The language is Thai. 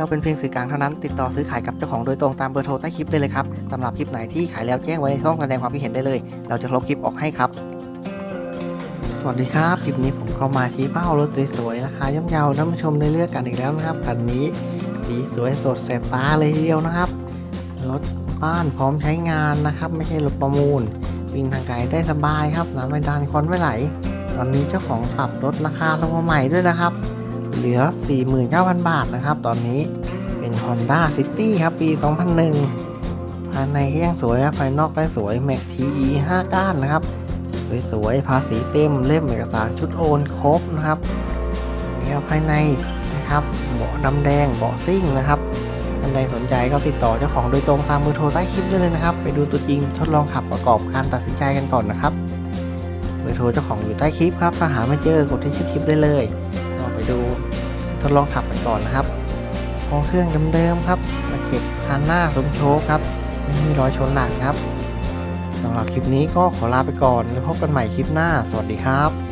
เราเป็นเพียงสื่อกลางเท่านั้น ติดต่อซื้อขายกับเจ้าของโดยตรงตามเบอร์โทรใต้คลิปได้เลยครับสำหรับคลิปไหนที่ขายแล้วแจ้งไว้ในช่องแสดงความคิดเห็นได้เลย เราจะลบคลิปออกให้ครับ สวัสดีครับคลิปนี้ผมก็มาชี้เป้ารถสวยๆราคาย่อมเยาท่านผู้ชมได้เลือกกันอีกแล้วนะครับคันนี้สีสวยสดแสบตาเลยทีเดียวนะครับรถบ้านพร้อมใช้งานนะครับ ไม่ใช่รถประมูลวิ่งทางไกลได้สบายครับน้ำไม่ดานควันไม่ไหล ตอนนี้เจ้าของปรับลดราคาลงมาใหม่ด้วยนะครับ เหลือ 49,000 บาทนะครับ ตอนนี้เป็น Honda City ครับ ปี 2001 ภายในก็ยังสวยครับภายนอกก็สวย Mac TE 5ก้านนะครับ สวยๆภาษีเต็มเล่มเอกสารชุดโอนครบนะครับนี่ครับภายในนะครับเบาะดำแดงเบาะซิ่งนะครับท่านใดสนใจก็ติดต่อเจ้าของโดยตรงตามเบอโทรใต้คลิปได้เลยนะครับ ไปดูตัวจริงทดลองขับประกอบการตัดสินใจกันก่อนนะครับเบอร์โทรเจ้าของอยู่ใต้คลิปครับ ถ้าหาไม่เจอกดที่ชื่อคลิปได้เลย ไปดูทดลองขับกันก่อนนะครับห้องเครื่องเดิมๆครับตะเข็บคันหน้าสมโชคครับไม่มีรอยชนหนักครับสำหรับคลิปนี้ก็ขอลาไปก่อนแล้วพบกันใหม่คลิปหน้า สวัสดีครับ